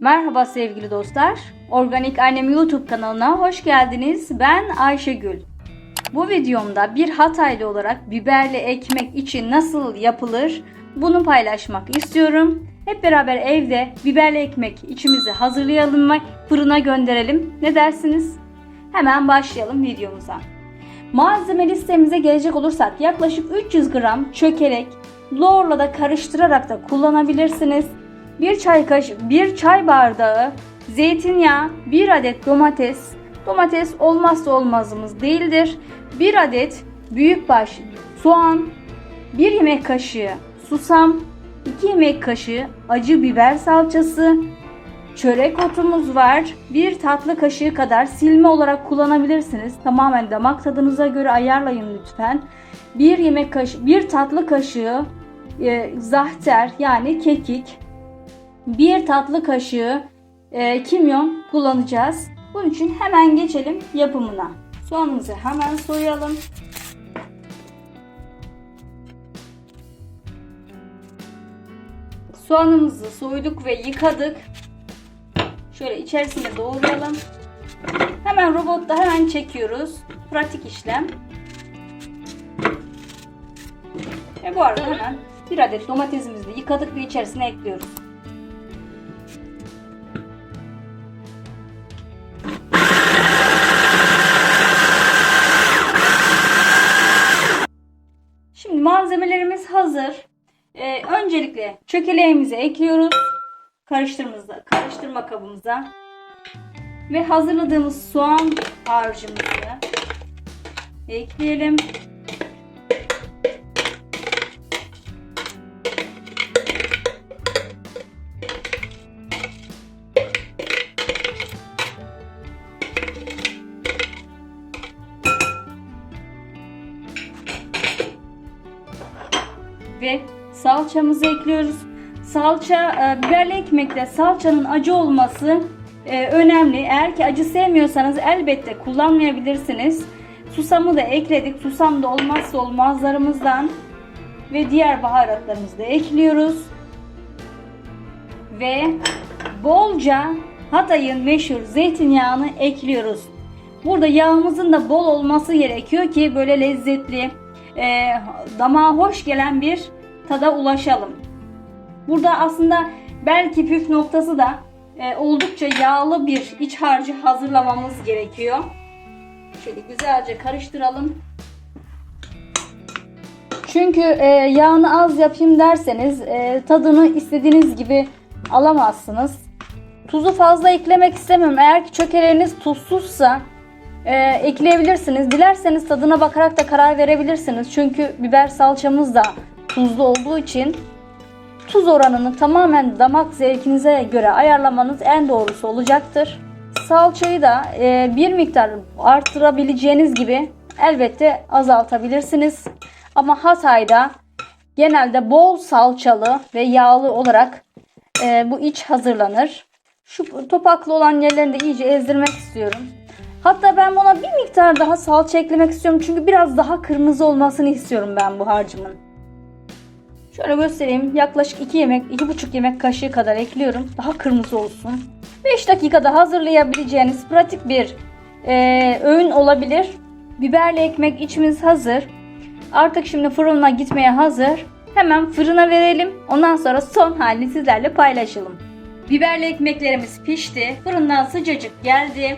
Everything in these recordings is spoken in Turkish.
Merhaba sevgili dostlar. Organik Annem YouTube kanalına hoş geldiniz. Ben Ayşegül. Bu videomda bir Hataylı olarak biberli ekmek için nasıl yapılır bunu paylaşmak istiyorum. Hep beraber evde biberli ekmek içimizi hazırlayalım ve fırına gönderelim. Ne dersiniz? Hemen başlayalım videomuza. Malzeme listemize gelecek olursak yaklaşık 300 gram çökelek, lorla da karıştırarak da kullanabilirsiniz. 1 çay kaş 1 çay bardağı zeytinyağı, 1 adet domates. Domates olmazsa olmazımız değildir. 1 adet büyükbaş soğan, 1 yemek kaşığı susam, 2 yemek kaşığı acı biber salçası, çörek otumuz var. 1 tatlı kaşığı kadar silme olarak kullanabilirsiniz. Tamamen damak tadınıza göre ayarlayın lütfen. 1 yemek kaşığı, 1 tatlı kaşığı e, zahter yani kekik, 1 tatlı kaşığı e, kimyon kullanacağız. Bunun için hemen geçelim yapımına. Soğanımızı hemen soyalım. Soğanımızı soyduk ve yıkadık. Şöyle içerisine doğrayalım. Hemen robotta hemen çekiyoruz. Pratik işlem. Ve bu arada hemen bir adet domatesimizi yıkadık ve içerisine ekliyoruz. Öncelikle çökeleğimizi ekliyoruz. Karıştırmamıza, karıştırma kabımıza. Ve hazırladığımız soğan harcımızı ekleyelim. ve salçamızı ekliyoruz. Salça, e, biberli ekmekte salçanın acı olması e, önemli. Eğer ki acı sevmiyorsanız elbette kullanmayabilirsiniz. Susamı da ekledik. Susam da olmazsa olmazlarımızdan ve diğer baharatlarımızı da ekliyoruz. Ve bolca Hatay'ın meşhur zeytinyağını ekliyoruz. Burada yağımızın da bol olması gerekiyor ki böyle lezzetli, e, damağa hoş gelen bir tada ulaşalım. Burada aslında belki püf noktası da e, oldukça yağlı bir iç harcı hazırlamamız gerekiyor. Şöyle güzelce karıştıralım. Çünkü e, yağını az yapayım derseniz e, tadını istediğiniz gibi alamazsınız. Tuzu fazla eklemek istemiyorum. Eğer ki çökeleriniz tuzsuzsa e, ekleyebilirsiniz. Dilerseniz tadına bakarak da karar verebilirsiniz. Çünkü biber salçamız da tuzlu olduğu için tuz oranını tamamen damak zevkinize göre ayarlamanız en doğrusu olacaktır. Salçayı da e, bir miktar arttırabileceğiniz gibi elbette azaltabilirsiniz. Ama Hatay'da genelde bol salçalı ve yağlı olarak e, bu iç hazırlanır. Şu topaklı olan yerlerini de iyice ezdirmek istiyorum. Hatta ben buna bir miktar daha salça eklemek istiyorum. Çünkü biraz daha kırmızı olmasını istiyorum ben bu harcımın. Şöyle göstereyim. Yaklaşık 2 yemek, 2,5 yemek kaşığı kadar ekliyorum. Daha kırmızı olsun. 5 dakikada hazırlayabileceğiniz pratik bir e, öğün olabilir. Biberli ekmek içimiz hazır. Artık şimdi fırına gitmeye hazır. Hemen fırına verelim. Ondan sonra son halini sizlerle paylaşalım. Biberli ekmeklerimiz pişti. Fırından sıcacık geldi.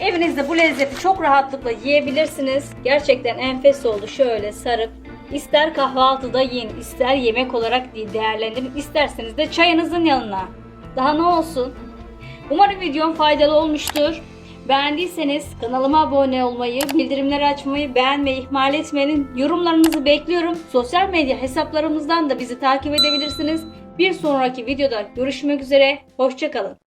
Evinizde bu lezzeti çok rahatlıkla yiyebilirsiniz. Gerçekten enfes oldu. Şöyle sarıp ister kahvaltıda yiyin, ister yemek olarak değerlendirin, isterseniz de çayınızın yanına. Daha ne olsun? Umarım videom faydalı olmuştur. Beğendiyseniz kanalıma abone olmayı, bildirimleri açmayı, beğenmeyi ihmal etmeyin. Yorumlarınızı bekliyorum. Sosyal medya hesaplarımızdan da bizi takip edebilirsiniz. Bir sonraki videoda görüşmek üzere. Hoşçakalın.